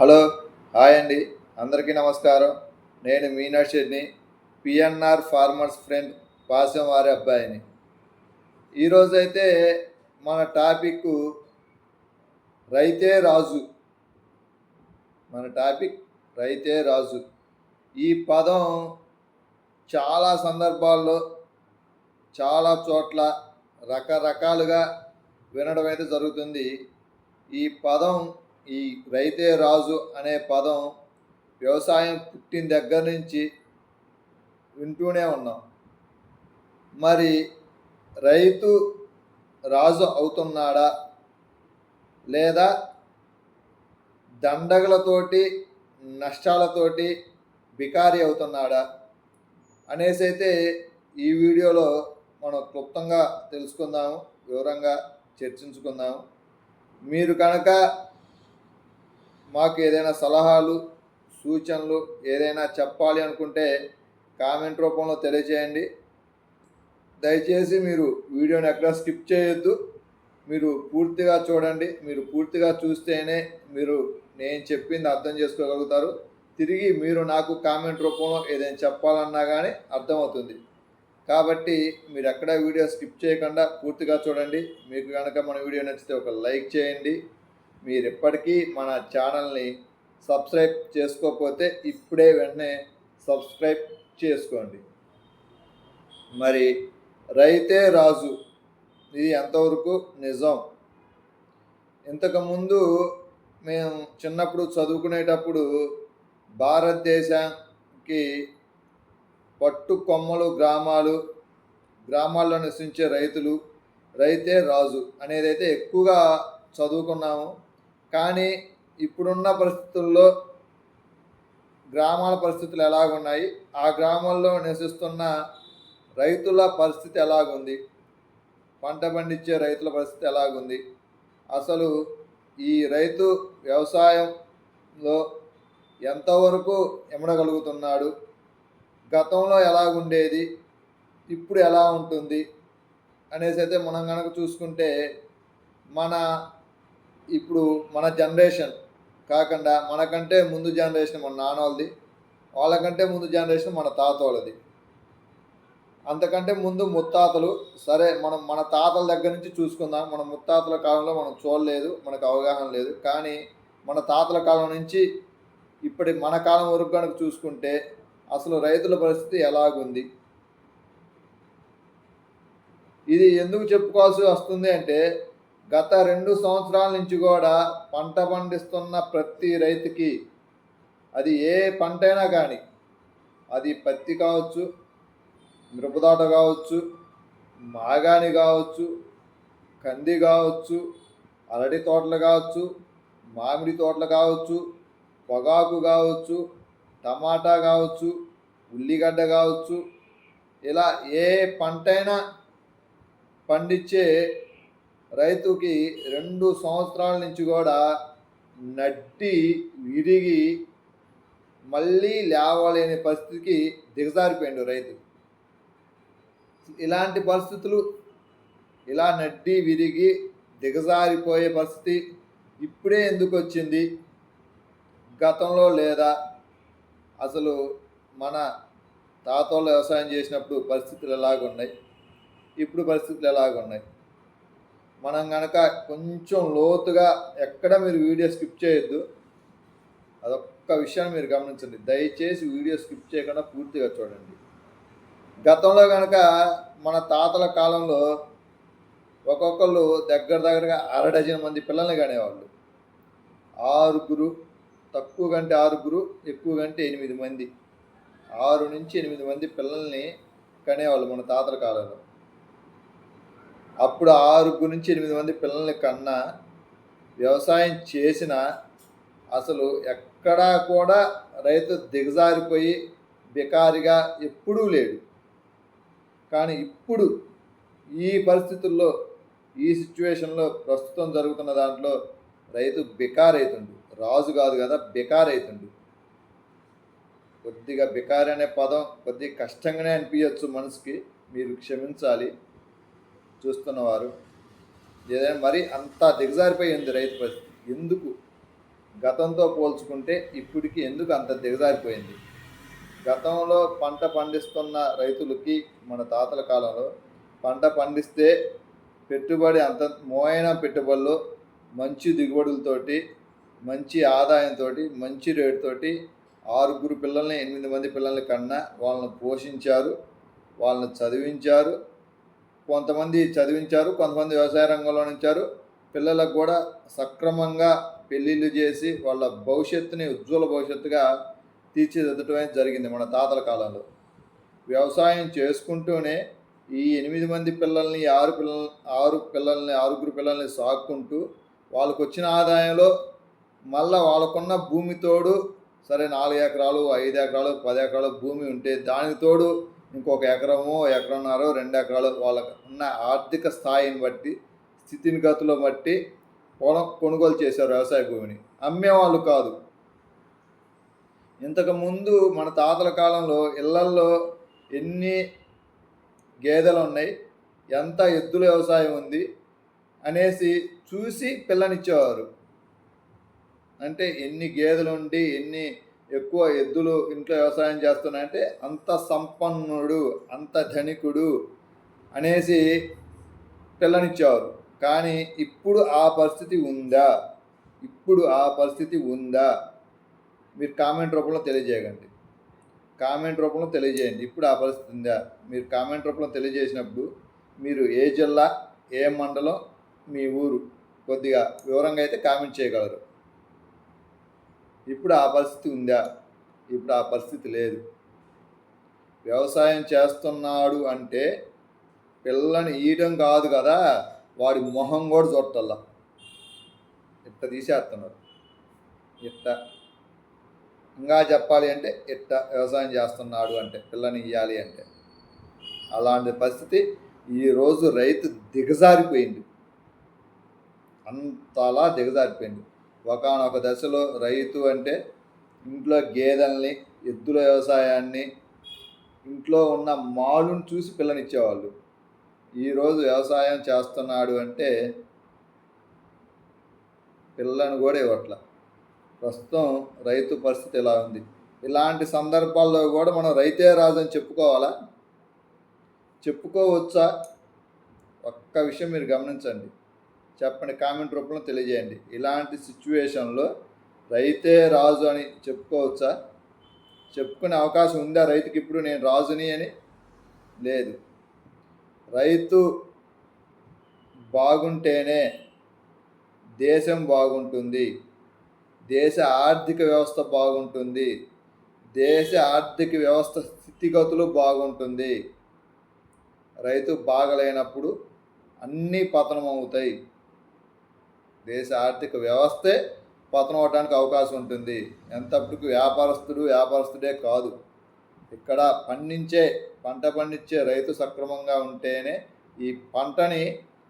Hello hi అండి. అందరికీ నమస్కారం. నేను మీనాక్షిని పిఎన్ఆర్ ఫార్మర్స్ ఫ్రెండ్ పాసం వారి అబ్బాయిని. ఈరోజైతే మన టాపిక్ రైతే రాజు. మన టాపిక్ రైతే రాజు. ఈ పదం చాలా సందర్భాల్లో చాలా చోట్ల రకరకాలుగా వినడం అయితే జరుగుతుంది. ఈ పదం ఈ రైతే రాజు అనే పదం వ్యవసాయం పుట్టిన దగ్గర నుంచి వింటూనే ఉన్నాం. మరి రైతు రాజు అవుతున్నాడా? లేదా దండగలతోటి నష్టాలతోటి బికారి అవుతున్నాడా? అనేసి అయితే ఈ వీడియోలో మనం క్లుప్తంగా తెలుసుకుందాము వివరంగా చర్చించుకుందాము మీరు కనుక మాకు ఏదైనా సలహాలు సూచనలు ఏదైనా చెప్పాలి అనుకుంటే కామెంట్ రూపంలో తెలియజేయండి. దయచేసి మీరు వీడియోని ఎక్కడ స్కిప్ చేయొద్దు. మీరు పూర్తిగా చూడండి. మీరు పూర్తిగా చూస్తేనే మీరు నేను చెప్పింది అర్థం చేసుకోగలుగుతారు. తిరిగి మీరు నాకు కామెంట్ రూపంలో ఏదైనా చెప్పాలన్నా కానీ అర్థమవుతుంది. కాబట్టి మీరు ఎక్కడ వీడియో స్కిప్ చేయకుండా పూర్తిగా చూడండి. మీకు కనుక మన వీడియో నచ్చితే ఒక లైక్ చేయండి. మీరు ఎప్పటికీ మన ఛానల్ని సబ్స్క్రైబ్ చేసుకోకపోతే ఇప్పుడే వెంటనే సబ్స్క్రైబ్ చేసుకోండి. మరి రైతే రాజు. ఇది ఎంతవరకు నిజం? ఇంతకుముందు మేము చిన్నప్పుడు చదువుకునేటప్పుడు భారతదేశానికి పట్టు కొమ్మలు గ్రామాలు గ్రామాల్లో నివసించే రైతులు రైతే రాజు అనేది అయితే ఎక్కువగా చదువుకున్నాము. కానీ ఇప్పుడున్న పరిస్థితుల్లో గ్రామాల పరిస్థితులు ఎలాగున్నాయి? ఆ గ్రామాల్లో నివసిస్తున్న రైతుల పరిస్థితి ఎలాగుంది? పంట పండించే రైతుల పరిస్థితి ఎలాగుంది? అసలు ఈ రైతు వ్యవసాయంలో ఎంతవరకు ఎమడగలుగుతున్నాడు? గతంలో ఎలాగుండేది? ఇప్పుడు ఎలా ఉంటుంది? అనేసి అయితే మనం కనుక చూసుకుంటే మన ఇప్పుడు మన జనరేషన్ కాకుండా మనకంటే ముందు జనరేషన్ మన నాన్న వాళ్ళది వాళ్ళకంటే ముందు జనరేషన్ మన తాత వాళ్ళది అంతకంటే ముందు ముత్తాతలు సరే మనం మన తాతల దగ్గర నుంచి చూసుకుందాం. మన ముత్తాతల కాలంలో మనం చూడలేదు మనకు అవగాహన లేదు. కానీ మన తాతల కాలం నుంచి ఇప్పటి మన కాలం వరకు కనుక చూసుకుంటే అసలు రైతుల పరిస్థితి ఎలాగుంది? ఇది ఎందుకు చెప్పుకోవాల్సి వస్తుంది అంటే గత రెండు సంవత్సరాల నుంచి కూడా పంట పండిస్తున్న ప్రతి రైతుకి అది ఏ పంట అయినా కానీ అది పత్తి కావచ్చు మిరపదాట కావచ్చు మాగాని కావచ్చు కంది కావచ్చు అరటి తోటలు కావచ్చు మామిడి తోటలు కావచ్చు పొగాకు కావచ్చు టమాటా కావచ్చు ఉల్లిగడ్డ కావచ్చు ఇలా ఏ పంటైనా పండించే రైతుకి రెండు సంవత్సరాల నుంచి కూడా నట్టి విరిగి మళ్ళీ లేవలేని పరిస్థితికి దిగజారిపోయాడు రైతు. ఇలాంటి పరిస్థితులు ఇలా నడ్డి విరిగి దిగజారిపోయే పరిస్థితి ఇప్పుడే ఎందుకు వచ్చింది? గతంలో లేదా? అసలు మన తాతోళ్ళు వ్యవసాయం చేసినప్పుడు పరిస్థితులు ఎలాగున్నాయి? ఇప్పుడు పరిస్థితులు ఎలాగున్నాయి? మనం కనుక కొంచెం లోతుగా ఎక్కడ మీరు వీడియో స్కిప్ చేయొద్దు. అదొక్క విషయాన్ని మీరు గమనించండి. దయచేసి వీడియో స్కిప్ చేయకుండా పూర్తిగా చూడండి. గతంలో కనుక మన తాతల కాలంలో ఒక్కొక్కళ్ళు దగ్గర దగ్గరగా అర డజన్ మంది పిల్లల్ని కనేవాళ్ళు. ఆరుగురు తక్కువ కంటే ఆరుగురు ఎక్కువ కంటే ఎనిమిది మంది. ఆరు నుంచి ఎనిమిది మంది పిల్లల్ని కనేవాళ్ళు మన తాతల కాలంలో. అప్పుడు ఆరుగు నుంచి ఎనిమిది మంది పిల్లల్ని కన్నా వ్యవసాయం చేసిన అసలు ఎక్కడా కూడా రైతు దిగజారిపోయి బికారిగా ఎప్పుడూ లేడు. కానీ ఇప్పుడు ఈ పరిస్థితుల్లో ఈ సిచ్యువేషన్లో ప్రస్తుతం జరుగుతున్న దాంట్లో రైతు బికారైతుండు. అవుతుండు రాజు కాదు కదా బికారైతుండు. కొద్దిగా బికారి అనే పదం కొద్దిగా కష్టంగానే అనిపించవచ్చు మనసుకి. మీరు క్షమించాలి. చూస్తున్నవారు. ఏదైనా మరి అంత దిగజారిపోయి ఉంది రైతు పరిస్థితి. ఎందుకు? గతంతో పోల్చుకుంటే ఇప్పటికి ఎందుకు అంత దిగజారిపోయింది? గతంలో పంట పండిస్తున్న రైతులకి మన తాతల కాలంలో పంట పండిస్తే పెట్టుబడి అంత మోయన పెట్టుబడులు మంచి దిగుబడులతోటి మంచి ఆదాయంతో మంచి రేటుతోటి ఆరుగురు పిల్లల్ని ఎనిమిది మంది పిల్లల్ని కన్నా వాళ్ళని పోషించారు వాళ్ళని చదివించారు కొంతమంది చదివించారు కొంతమంది వ్యవసాయ రంగంలో ఉంచారు. పిల్లలకు కూడా సక్రమంగా పెళ్ళిళ్ళు చేసి వాళ్ళ భవిష్యత్తుని ఉజ్వల భవిష్యత్తుగా తీర్చిదిద్దటమే జరిగింది మన తాతల కాలంలో. వ్యవసాయం చేసుకుంటూనే ఈ ఎనిమిది మంది పిల్లల్ని ఆరు పిల్లల్ని ఆరు పిల్లల్ని ఆరుగురు పిల్లల్ని సాక్కుంటూ వాళ్ళకు వచ్చిన ఆదాయంలో మళ్ళా వాళ్ళకున్న భూమి తోడు సరే నాలుగు ఎకరాలు ఐదు ఎకరాలు పది ఎకరాలు భూమి ఉంటే దానికి తోడు ఇంకొక ఎకరము ఎకరన్నర రెండు ఎకరాలు వాళ్ళకు ఉన్న ఆర్థిక స్థాయిని బట్టి స్థితిని గతులు బట్టి పొలం కొనుగోలు చేశారు వ్యవసాయ భూమిని. అమ్మేవాళ్ళు కాదు. ఇంతకుముందు మన తాతల కాలంలో ఇళ్ళల్లో ఎన్ని గేదెలు ఉన్నాయి ఎంత ఎద్దుల వ్యవసాయం ఉంది అనేసి చూసి పిల్లనిచ్చేవారు. అంటే ఎన్ని గేదెలు ఉండి ఎన్ని ఎక్కువ ఎద్దులు ఇంట్లో వ్యవసాయం చేస్తున్నాయంటే అంత సంపన్నుడు అంత ధనికుడు అనేసి పిల్లనిచ్చేవారు. కానీ ఇప్పుడు ఆ పరిస్థితి ఉందా? ఇప్పుడు ఆ పరిస్థితి ఉందా? మీరు కామెంట్ రూపంలో తెలియజేయకండి. కామెంట్ రూపంలో తెలియజేయండి. ఇప్పుడు ఆ పరిస్థితి ఉందా? మీరు కామెంట్ రూపంలో తెలియజేసినప్పుడు మీరు ఏ జిల్లా ఏ మండలం మీ ఊరు కొద్దిగా వివరంగా అయితే కామెంట్ చేయగలరు. ఇప్పుడు ఆ పరిస్థితి ఉందా? ఇప్పుడు ఆ పరిస్థితి లేదు. వ్యవసాయం చేస్తున్నాడు అంటే పిల్లని ఈయడం కాదు కదా వాడి మొహం కూడా చూడటల్లా. ఇట్ట తీసేస్తున్నారు ఇట్ట. ఇంకా చెప్పాలి అంటే ఇట్ట వ్యవసాయం చేస్తున్నాడు అంటే పిల్లని ఇవ్వాలి అంటే. అలాంటి పరిస్థితి ఈరోజు రైతు దిగజారిపోయింది. అంతలా దిగజారిపోయింది. ఒకనొక దశలో రైతు అంటే ఇంట్లో గేదెల్ని ఎద్దుల వ్యవసాయాన్ని ఇంట్లో ఉన్న మాలుని చూసి పిల్లనిచ్చేవాళ్ళు. ఈరోజు వ్యవసాయం చేస్తున్నాడు అంటే పిల్లను కూడా ఇవ్వట్ల. ప్రస్తుతం రైతు పరిస్థితి ఎలా ఉంది. ఇలాంటి సందర్భాల్లో కూడా మనం రైతే రాజని అని చెప్పుకోవాలా? చెప్పుకోవచ్చా? ఒక్క విషయం మీరు గమనించండి. చెప్పండి కామెంట్ రూపంలో తెలియజేయండి. ఇలాంటి సిచ్యువేషన్లో రైతే రాజు అని చెప్పుకోవచ్చా? చెప్పుకునే అవకాశం ఉందా రైతుకి? ఇప్పుడు నేను రాజుని అని లేదు. రైతు బాగుంటేనే దేశం బాగుంటుంది. దేశ ఆర్థిక వ్యవస్థ బాగుంటుంది. దేశ ఆర్థిక వ్యవస్థ స్థితిగతులు బాగుంటుంది. రైతు బాగలేనప్పుడు అన్నీ పతనం అవుతాయి దేశ ఆర్థిక వ్యవస్థే పతనం అవడానికి అవకాశం ఉంటుంది. ఎంతప్పటికి వ్యాపారస్తుడు వ్యాపారస్తుడే కాదు. ఇక్కడ పండించే పంట పండించే రైతు సక్రమంగా ఉంటేనే ఈ పంటని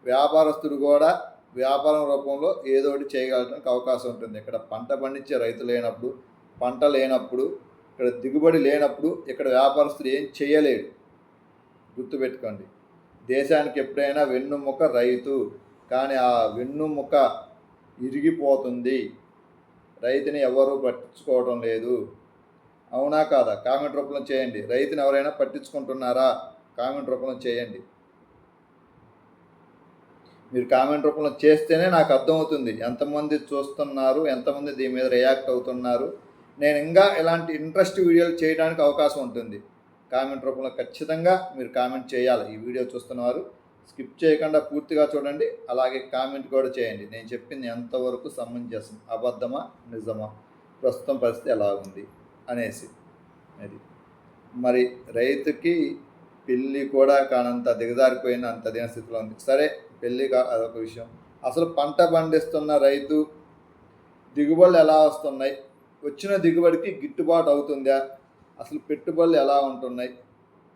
వ్యాపారస్తుడు కూడా వ్యాపారం రూపంలో ఏదో ఒకటి చేయగలడానికి అవకాశం ఉంటుంది. ఇక్కడ పంట పండించే రైతు లేనప్పుడు పంట లేనప్పుడు ఇక్కడ దిగుబడి లేనప్పుడు ఇక్కడ వ్యాపారస్తుడు ఏం చేయలేడు. గుర్తుపెట్టుకోండి. దేశానికి ఎప్పుడైనా వెన్నుముక రైతు. కానీ ఆ వెన్నుముక ఇరిగిపోతుంది. రైతుని ఎవరూ పట్టించుకోవడం లేదు. అవునా కాదా? కామెంట్ రూపంలో చేయండి. రైతుని ఎవరైనా పట్టించుకుంటున్నారా? కామెంట్ రూపంలో చేయండి. మీరు కామెంట్ రూపంలో చేస్తేనే నాకు అర్థమవుతుంది. ఎంతమంది చూస్తున్నారు? ఎంతమంది దీని మీద రియాక్ట్ అవుతున్నారు? నేను ఇంకా ఇలాంటి ఇంట్రెస్ట్ వీడియోలు చేయడానికి అవకాశం ఉంటుంది. కామెంట్ రూపంలో ఖచ్చితంగా మీరు కామెంట్ చేయాలి. ఈ వీడియో చూస్తున్నవారు స్కిప్ చేయకుండా పూర్తిగా చూడండి. అలాగే కామెంట్ కూడా చేయండి. నేను చెప్పింది ఎంతవరకు సమంజసం అబద్ధమా నిజమా ప్రస్తుతం పరిస్థితి ఎలా ఉంది అనేసి. అది. మరి రైతుకి పెళ్ళి కూడా కానంత దిగజారిపోయిన అంత దిన స్థితిలో ఉంది. సరే పెళ్ళి కా అదొక విషయం. అసలు పంట పండిస్తున్న రైతు దిగుబడులు ఎలా వస్తున్నాయి? వచ్చిన దిగుబడికి గిట్టుబాటు అవుతుందా? అసలు పెట్టుబడులు ఎలా ఉంటున్నాయి?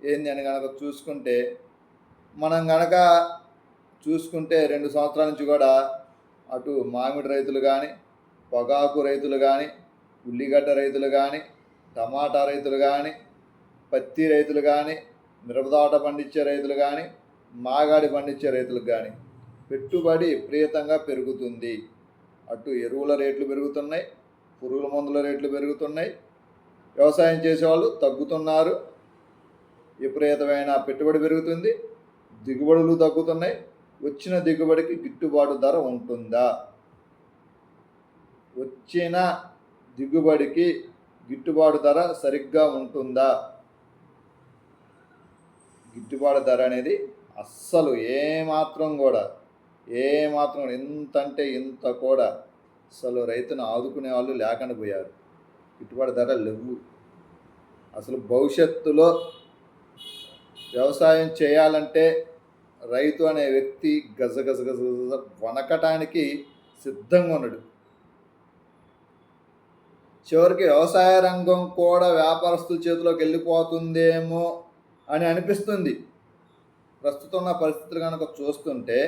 ఏంది అని కనుక చూసుకుంటే మనం కనుక చూసుకుంటే రెండు సంవత్సరాల నుంచి కూడా అటు మామిడి రైతులు కానీ పొగాకు రైతులు కానీ ఉల్లిగడ్డ రైతులు కానీ టమాటా రైతులు కానీ పత్తి రైతులు కానీ మిరపదాట పండించే రైతులు కానీ మాగాడి పండించే రైతులకు కానీ పెట్టుబడి విపరీతంగా పెరుగుతుంది. అటు ఎరువుల రేట్లు పెరుగుతున్నాయి పురుగుల మందుల రేట్లు పెరుగుతున్నాయి వ్యవసాయం చేసేవాళ్ళు తగ్గుతున్నారు విపరీతమైన పెట్టుబడి పెరుగుతుంది. దిగుబడులు తగ్గుతున్నాయి. వచ్చిన దిగుబడికి గిట్టుబాటు ధర ఉంటుందా? వచ్చిన దిగుబడికి గిట్టుబాటు ధర సరిగ్గా ఉంటుందా? గిట్టుబాటు ధర అనేది అస్సలు ఏమాత్రం కూడా ఏమాత్రం ఎంత అంటే ఇంత కూడా అసలు రైతును ఆదుకునే వాళ్ళు లేకుండా పోయారు. గిట్టుబాటు ధర లేవు. అసలు భవిష్యత్తులో వ్యవసాయం చేయాలంటే రైతు అనే వ్యక్తి గజ గజ గజ గజ వనకటానికి సిద్ధంగా ఉన్నాడు. చివరికి వ్యవసాయ రంగం కూడా వ్యాపారస్తుల చేతిలోకి వెళ్ళిపోతుందేమో అని అనిపిస్తుంది. ప్రస్తుతం ఉన్న పరిస్థితులు కనుక చూస్తుంటే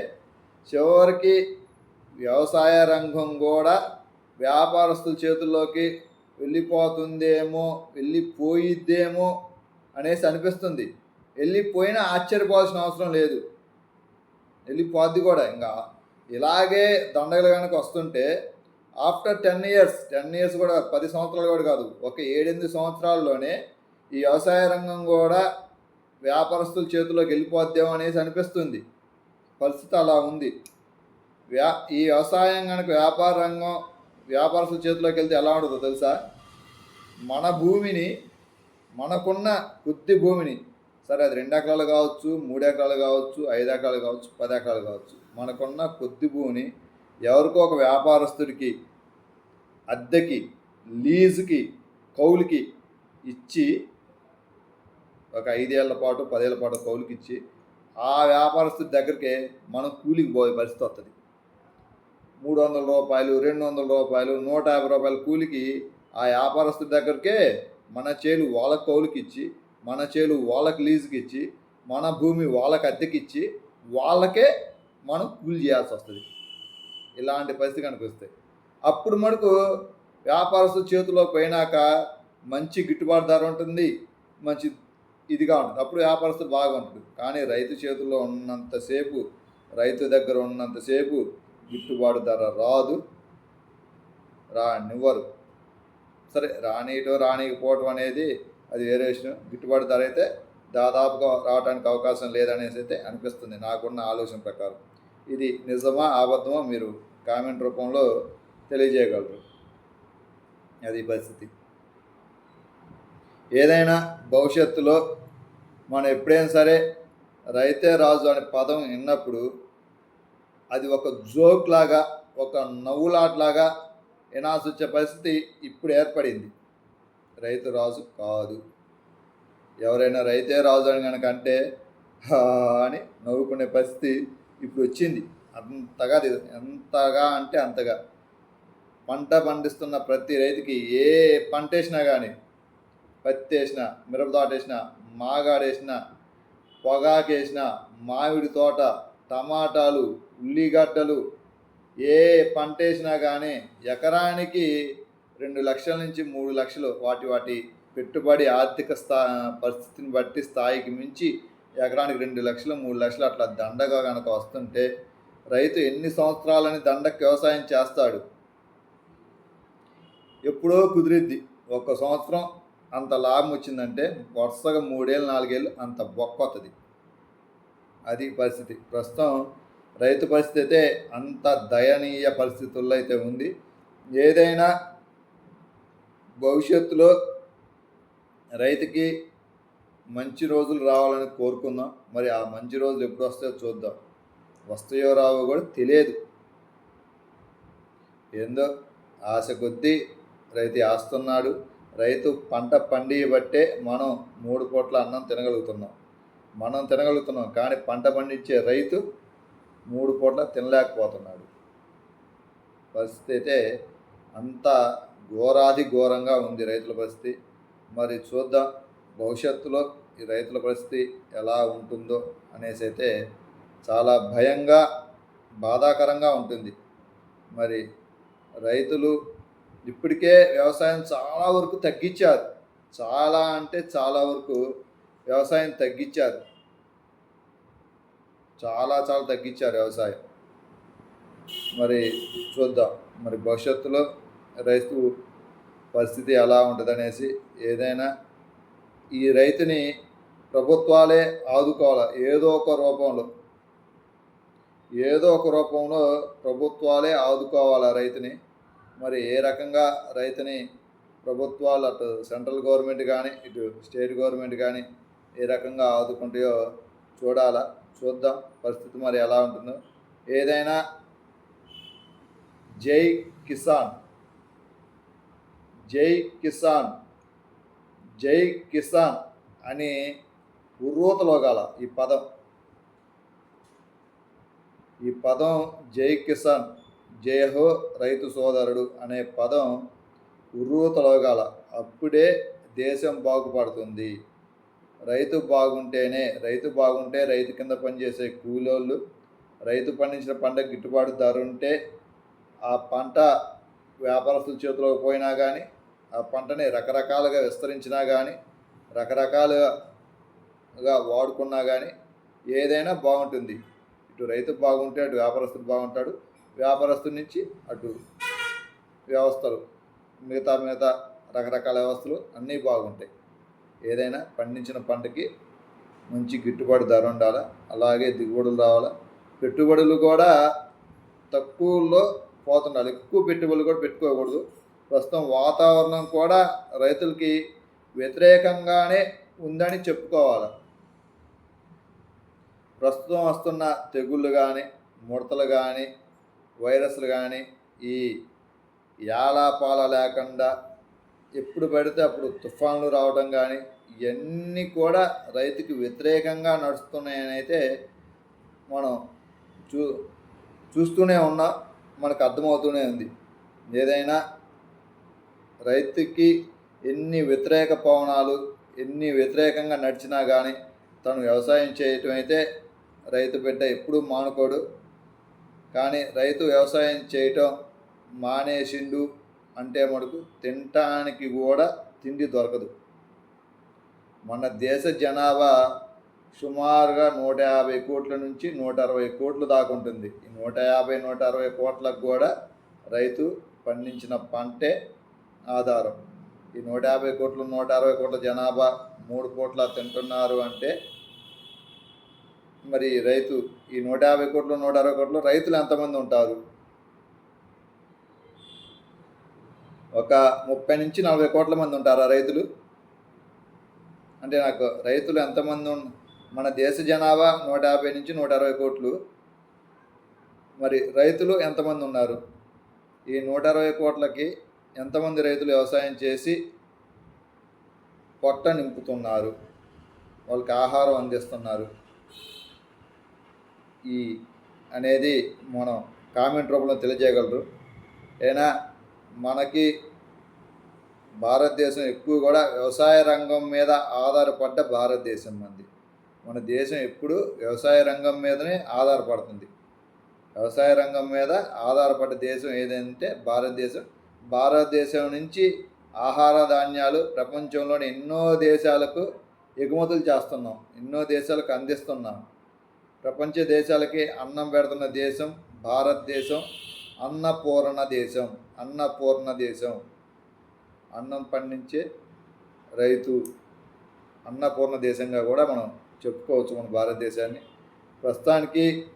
చివరికి వ్యవసాయ రంగం కూడా వ్యాపారస్తుల చేతుల్లోకి వెళ్ళిపోతుందేమో వెళ్ళిపోయిద్దేమో అనేసి అనిపిస్తుంది. వెళ్ళిపోయినా ఆశ్చర్యపోవాల్సిన అవసరం లేదు. వెళ్ళిపోద్ది కూడా ఇంకా ఇలాగే దండగలు కనుక వస్తుంటే after ten years ten years కూడా పది సంవత్సరాలు కూడా కాదు ఒక ఏడెనిమిది సంవత్సరాల్లోనే ఈ వ్యవసాయ రంగం కూడా వ్యాపారస్తుల చేతిలోకి వెళ్ళిపోద్దాం అనేసి అనిపిస్తుంది. పరిస్థితి అలా ఉంది. వ్యా ఈ వ్యవసాయం కనుక వ్యాపార రంగం వ్యాపారస్తుల చేతిలోకి వెళ్తే ఎలా ఉంటుందో తెలుసా? మన భూమిని మనకున్న కొద్ది భూమిని సరే అది రెండు ఎకరాలు కావచ్చు మూడు ఎకరాలు కావచ్చు ఐదు ఎకరాలు కావచ్చు పది ఎకరాలు కావచ్చు. మనకున్న కొద్ది భూమిని ఎవరికో ఒక వ్యాపారస్తుడికి అద్దెకి లీజుకి కౌలుకి ఇచ్చి ఒక ఐదేళ్ళ పాటు పదేళ్ళ పాటు కౌలుకి ఇచ్చి ఆ వ్యాపారస్తుడి దగ్గరికే మనం కూలికి పోయే పరిస్థితి వస్తుంది మూడు వందల రూపాయలు రెండు వందల రూపాయలు నూట యాభై రూపాయల కూలికి ఆ వ్యాపారస్తుడి దగ్గరికే మన చేలు వాళ్ళ కౌలుకి ఇచ్చి మన చేలు వాళ్ళకి లీజుకి ఇచ్చి మన భూమి వాళ్ళకి అద్దెకిచ్చి వాళ్ళకే మనం కూలి చేయాల్సి వస్తుంది. ఇలాంటి పరిస్థితి కనిపిస్తాయి. అప్పుడు మనకు వ్యాపారస్తు చేతిలో పోయినాక మంచి గిట్టుబాటు ధర ఉంటుంది మంచి ఇదిగా ఉంటుంది. అప్పుడు వ్యాపారస్తులు బాగుంటుంది. కానీ రైతు చేతుల్లో ఉన్నంతసేపు రైతు దగ్గర ఉన్నంతసేపు గిట్టుబాటు ధర రాదు రానివ్వరు. సరే రానియటం రానికపోవటం అనేది అది వేరే విషయం. గిట్టుబాటు ధర అయితే దాదాపుగా రావడానికి అవకాశం లేదనేసి అయితే అనిపిస్తుంది. నాకున్న ఆలోచన ప్రకారం. ఇది నిజమా అబద్ధమా మీరు కామెంట్ రూపంలో తెలియజేయగలరు. అది పరిస్థితి. ఏదైనా భవిష్యత్తులో మనం ఎప్పుడైనా సరే రైతే రాజు అనే పదం విన్నప్పుడు అది ఒక జోక్ లాగా ఒక నవ్వులాట్లాగా వినాల్సి వచ్చే పరిస్థితి ఇప్పుడు ఏర్పడింది. రైతు రాజు కాదు. ఎవరైనా రైతే రాజు అని కనుక అంటే అని నవ్వుకునే పరిస్థితి ఇప్పుడు వచ్చింది. అంతగా ఎంతగా అంటే అంతగా. పంట పండిస్తున్న ప్రతి రైతుకి ఏ పంట వేసినా కానీ పత్తి వేసిన మిరప తోట వేసిన మాగాడేసిన పొగాకేసిన మామిడి తోట టమాటాలు ఉల్లిగడ్డలు ఏ పంట వేసినా కానీ ఎకరానికి రెండు లక్షల నుంచి మూడు లక్షలు వాటి వాటి పెట్టుబడి ఆర్థిక స్థా పరిస్థితిని బట్టి స్థాయికి మించి ఎకరానికి రెండు లక్షలు మూడు లక్షలు అట్లా దండగా కనుక వస్తుంటే రైతు ఎన్ని సంవత్సరాలని దండకు వ్యవసాయం చేస్తాడు? ఎప్పుడో కుదిరిద్ది. ఒక్క సంవత్సరం అంత లాభం వచ్చిందంటే వరుసగా మూడేళ్ళు నాలుగేళ్ళు అంత బొక్కొత్తది. అది పరిస్థితి. ప్రస్తుతం రైతు పరిస్థితి అయితే అంత దయనీయ పరిస్థితుల్లో అయితే ఉంది. ఏదైనా భవిష్యత్తులో రైతుకి మంచి రోజులు రావాలని కోరుకుందాం. మరి ఆ మంచి రోజులు ఎప్పుడు వస్తాయో చూద్దాం. వస్తాయో రావో కూడా తెలియదు. ఏందో ఆశ కొద్దీ రైతు ఆస్తున్నాడు. రైతు పంట పండి బట్టే మనం మూడు పూట్ల అన్నం తినగలుగుతున్నాం. మనం తినగలుగుతున్నాం కానీ పంట పండించే రైతు మూడు పూట్ల తినలేకపోతున్నాడు. పరిస్థితి అయితే అంత ఘోరాది ఘోరంగా ఉంది రైతుల పరిస్థితి. మరి చూద్దాం భవిష్యత్తులో ఈ రైతుల పరిస్థితి ఎలా ఉంటుందో అనేసి అయితే చాలా భయంగా బాధాకరంగా ఉంటుంది. మరి రైతులు ఇప్పటికే వ్యవసాయం చాలా వరకు తగ్గించారు. చాలా అంటే చాలా వరకు వ్యవసాయం తగ్గించారు. చాలా చాలా తగ్గించారు వ్యవసాయం. మరి చూద్దాం. మరి భవిష్యత్తులో రైతు పరిస్థితి ఎలా ఉంటుందనేసి ఏదైనా ఈ రైతుని ప్రభుత్వాలే ఆదుకోవాలి? ఏదో ఒక రూపంలో. ఏదో ఒక రూపంలో ప్రభుత్వాలే ఆదుకోవాలి రైతుని? మరి ఏ రకంగా రైతుని ప్రభుత్వాలు అటు సెంట్రల్ గవర్నమెంట్ కానీ ఇటు స్టేట్ గవర్నమెంట్ కానీ ఏ రకంగా ఆదుకుంటాయో చూడాలా? చూద్దాం పరిస్థితి మరి ఎలా ఉంటుందో. ఏదైనా జై కిసాన్. జై కిసాన్ జై కిసాన్ అని ఉర్రూతలోగాల ఈ పదం. ఈ పదం జై కిసాన్ జై హో రైతు సోదరుడు అనే పదం ఉర్రూతలోగాల అప్పుడే దేశం బాగుపడుతుంది. రైతు బాగుంటేనే రైతు బాగుంటే రైతు కింద పనిచేసే కూలోళ్ళు రైతు పండించిన పంట గిట్టుబాటు ధర ఉంటే ఆ పంట వ్యాపారస్తుల చేతిలోకి పోయినా కానీ పంటని రకరకాలుగా విస్తరించినా కానీ రకరకాలుగా వాడుకున్నా కానీ ఏదైనా బాగుంటుంది. ఇటు రైతు బాగుంటే అటు వ్యాపారస్తుడు బాగుంటాడు. వ్యాపారస్తుడి నుంచి అటు వ్యవస్థలు మిగతా మిగతా రకరకాల వ్యవస్థలు అన్నీ బాగుంటాయి. ఏదైనా పండించిన పంటకి మంచి గిట్టుబాటు ధర ఉండాలి? అలాగే దిగుబడులు రావాలా? పెట్టుబడులు కూడా తక్కువలో పోతుండాలి. ఎక్కువ పెట్టుబడులు కూడా పెట్టుకోకూడదు. ప్రస్తుతం వాతావరణం కూడా రైతులకి వ్యతిరేకంగానే ఉందని చెప్పుకోవాలి. ప్రస్తుతం వస్తున్న తెగుళ్ళు కానీ ముడతలు కానీ వైరస్లు కానీ ఈ యాలాపాల లేకుండా ఎప్పుడు పడితే అప్పుడు తుఫాన్లు రావడం కానీ ఇవన్నీ కూడా రైతుకి వ్యతిరేకంగా నడుస్తున్నాయని అయితే మనం చూ చూస్తూనే ఉన్నాం మనకు అర్థమవుతూనే ఉంది. ఏదైనా రైతుకి ఎన్ని వ్యతిరేక పవనాలు ఎన్ని వ్యతిరేకంగా నడిచినా కానీ తను వ్యవసాయం చేయటం అయితే రైతు బిడ్డ ఎప్పుడూ మానుకోడు. కానీ రైతు వ్యవసాయం చేయటం మానేసిండు అంటే మనకు తినటానికి కూడా తిండి దొరకదు. మన దేశ జనాభా సుమారుగా నూట యాభై కోట్ల నుంచి నూట అరవై కోట్లు దాకా ఉంటుంది. ఈ నూట యాభై నూట అరవై కోట్లకు కూడా రైతు పండించిన పంటే ఆధారం. ఈ నూట యాభై కోట్లు నూట అరవై కోట్ల జనాభా మూడు కోట్ల తింటున్నారు అంటే మరి రైతు ఈ నూట యాభై కోట్లు నూట అరవై కోట్లు రైతులు ఎంతమంది ఉంటారు? ఒక ముప్పై నుంచి నలభై కోట్ల మంది ఉంటారా రైతులు? అంటే నాకు రైతులు ఎంతమంది మన దేశ జనాభా నూట యాభై నుంచి నూట అరవై కోట్లు. మరి రైతులు ఎంతమంది ఉన్నారు? ఈ నూట అరవై కోట్లకి ఎంతమంది రైతులు వ్యవసాయం చేసి పొట్ట నింపుతున్నారు? వాళ్ళకి ఆహారం అందిస్తున్నారు? ఈ అనేది మనం కామెంట్ రూపంలో తెలియజేయగలరు. అయినా మనకి భారతదేశం ఎక్కువ కూడా వ్యవసాయ రంగం మీద ఆధారపడ్డ భారతదేశం మంది మన దేశం ఎప్పుడు వ్యవసాయ రంగం మీదనే ఆధారపడుతుంది. వ్యవసాయ రంగం మీద ఆధారపడ్డ దేశం ఏదంటే భారతదేశం భారతదేశం నుంచి ఆహార ధాన్యాలు ప్రపంచంలోని ఎన్నో దేశాలకు ఎగుమతులు చేస్తున్నాం. ఎన్నో దేశాలకు అందిస్తున్నాం. ప్రపంచ దేశాలకి అన్నం పెడుతున్న దేశం భారతదేశం. అన్నపూర్ణ దేశం. అన్నపూర్ణ దేశం. అన్నం పండించే రైతు అన్నపూర్ణ దేశంగా కూడా మనం చెప్పుకోవచ్చు మన భారతదేశాన్ని. ప్రస్తుతానికి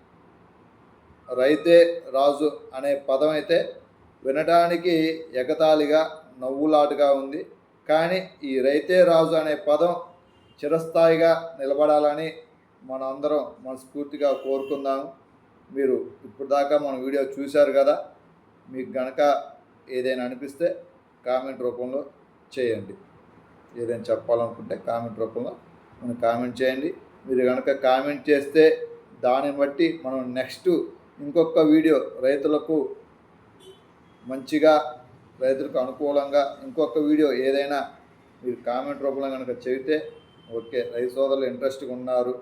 రైతే రాజు అనే పదం అయితే వినడానికి ఎగతాళిగా నవ్వులాటగా ఉంది. కానీ ఈ రైతే రాజు అనే పదం చిరస్థాయిగా నిలబడాలని మన అందరం మనస్ఫూర్తిగా కోరుకుందాము మీరు ఇప్పుడు దాకా మన వీడియో చూశారు కదా మీకు గనక ఏదైనా అనిపిస్తే కామెంట్ రూపంలో చేయండి. ఏదైనా చెప్పాలనుకుంటే కామెంట్ రూపంలో మనం కామెంట్ చేయండి. మీరు కనుక కామెంట్ చేస్తే దాన్ని బట్టి మనం నెక్స్ట్ ఇంకొక వీడియో రైతులకు మంచిగా రైతులకు అనుకూలంగా ఇంకొక వీడియో ఏదైనా మీరు కామెంట్ రూపంలో కనుక చెబితే ఓకే రైతు సోదరులు ఇంట్రెస్ట్గా ఉన్నారు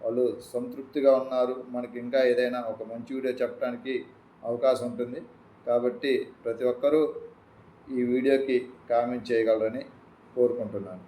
వాళ్ళు సంతృప్తిగా ఉన్నారు మనకి ఇంకా ఏదైనా ఒక మంచి వీడియో చెప్పడానికి అవకాశం ఉంటుంది. కాబట్టి ప్రతి ఒక్కరూ ఈ వీడియోకి కామెంట్ చేయగలరని కోరుకుంటున్నాను.